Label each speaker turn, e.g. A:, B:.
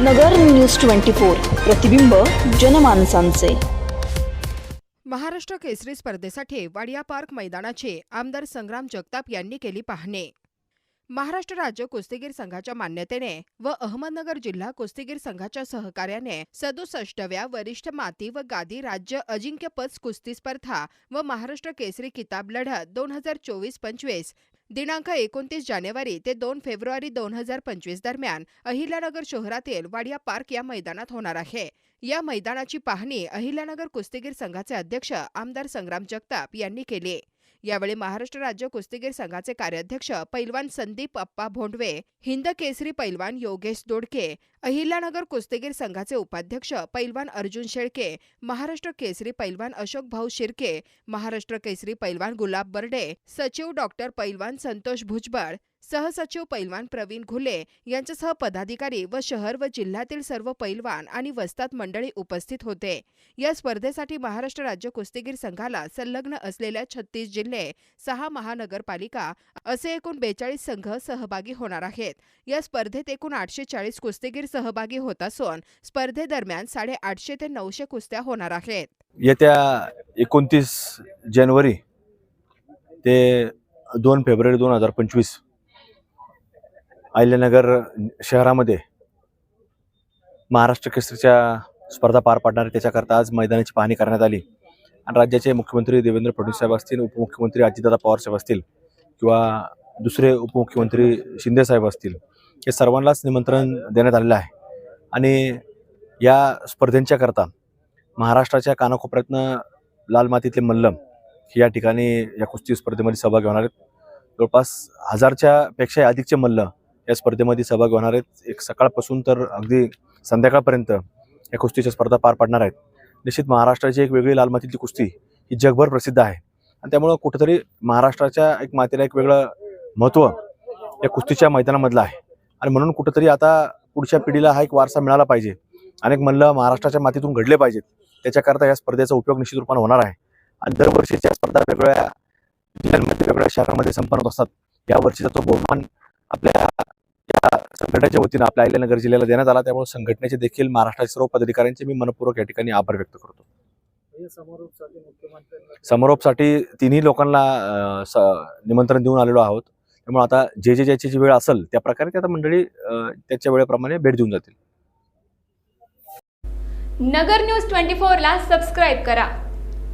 A: नगर news twenty four प्रतिबिंब जनमानसांचे.
B: महाराष्ट्र केसरी स्पर्धेसाठी Wadia park मैदानाची आमदार संग्राम जगताप यांनी केली पाहणी. महाराष्ट्र राज्य कुस्तीगीर संघाच्या मान्यतेने व अहमदनगर जिल्हा कुस्तीगीर संघाच्या सहकार्याने सदुसष्टव्या वरिष्ठ माती व गादी राज्य अजिंक्यपद कुस्ती स्पर्धा व महाराष्ट्र केसरी किताब लढत दोन हजार चोवीस पंचवीस दिनांक एकोणतीस जानेवारी ते दोन फेब्रुवारी दोन हजार पंचवीस दरम्यान अहिल्यानगर शहरातील वाडिया पार्क या मैदानात होणार आहे. या मैदानाची पाहणी अहिल्यानगर कुस्तीगीर संघाचे अध्यक्ष आमदार संग्राम जगताप यांनी केली. यावेळी महाराष्ट्र राज्य कुस्तीगीर संघाचे कार्याध्यक्ष पैलवान संदीप अप्पा भोंडवे हिंद केसरी पैलवान योगेश दोडके अहिल्यानगर कुस्तीगीर संघाचे उपाध्यक्ष पैलवान अर्जुन शेळके महाराष्ट्र केसरी पैलवान अशोक भाऊ शिर्के महाराष्ट्र केसरी पैलवान गुलाब बर्डे सचिव डॉक्टर पैलवान संतोष भुजबळ सहसचिव पैलवान प्रवीण घुले यांच्यासह पदाधिकारी व शहर व जिल्ह्यातील सर्व पैलवान आणि वस्तात मंडळी उपस्थित होते. या स्पर्धेसाठी महाराष्ट्र राज्य कुस्तीगीर संघाला संलग्न असलेल्या छत्तीस जिल्हे सहा महानगरपालिका असे एकूण बेचाळीस संघ सहभागी होणार आहेत. या स्पर्धेत एकूण आठशे चाळीस कुस्तीगीर सहभागी होत असून स्पर्धेदरम्यान साडेआठशे ते नऊशे कुस्त्या होणार आहेत.
C: येत्या एकोणतीस जानेवारी ते दोन फेब्रुवारी दोन हजार पंचवीस अहिल्यानगर शहरामध्ये महाराष्ट्र केसरीच्या स्पर्धा पार पाडणार आहे. त्याच्याकरता आज मैदानाची पाहणी करण्यात आली. आणि राज्याचे मुख्यमंत्री देवेंद्र फडणवीस साहेब असतील उपमुख्यमंत्री अजितदादा पवार साहेब असतील किंवा दुसरे उपमुख्यमंत्री शिंदे साहेब असतील हे सर्वांनाच निमंत्रण देण्यात आलेलं आहे. आणि या स्पर्धेंच्या करता महाराष्ट्राच्या कानाकोपऱ्यातनं लाल मातीतले मल्लम हे या ठिकाणी या कुस्ती स्पर्धेमध्ये सहभागी होणार आहेत. जवळपास हजारच्या पेक्षा अधिकचे मल्ल या स्पर्धेमध्ये सहभाग होणार आहेत. एक सकाळपासून तर अगदी संध्याकाळपर्यंत या कुस्तीच्या स्पर्धा पार पाडणार आहेत. निश्चित महाराष्ट्राची एक वेगळी लाल मातीतली कुस्ती ही जगभर प्रसिद्ध आहे. आणि त्यामुळं कुठंतरी महाराष्ट्राच्या एक मातीला एक वेगळं महत्त्व या कुस्तीच्या मैदानामधलं आहे. आणि म्हणून कुठंतरी आता पुढच्या पिढीला हा एक वारसा मिळाला पाहिजे. अनेक म्हणलं महाराष्ट्राच्या मातीतून घडले पाहिजेत. त्याच्याकरता या स्पर्धेचा उपयोग निश्चित रूपाने होणार आहे. आणि दरवर्षीच्या स्पर्धा वेगवेगळ्या जिल्ह्यांमध्ये वेगवेगळ्या शहरामध्ये संपन्न होत असतात. यावर्षीचा तो बहुमान आपल्या संघटनेच्या वतीनं आपल्या अहिल्यानगर जिल्ह्याला देण्यात आला. त्यामुळे संघटनेचे देखील महाराष्ट्राच्या सर्व पदाधिकाऱ्यांचे मी मनपूर्वक या ठिकाणी आभार व्यक्त करतो. समारोपसाठी तिन्ही लोकांना निमंत्रण देऊन आलेलो आहोत. त्यामुळे आता जे जे ज्याची जी वेळ असेल त्या प्रकारे ते आता मंडळी त्याच्या वेळेप्रमाणे भेट देऊन जातील.
D: नगर न्यूज ट्वेंटी फोरला सबस्क्राईब करा.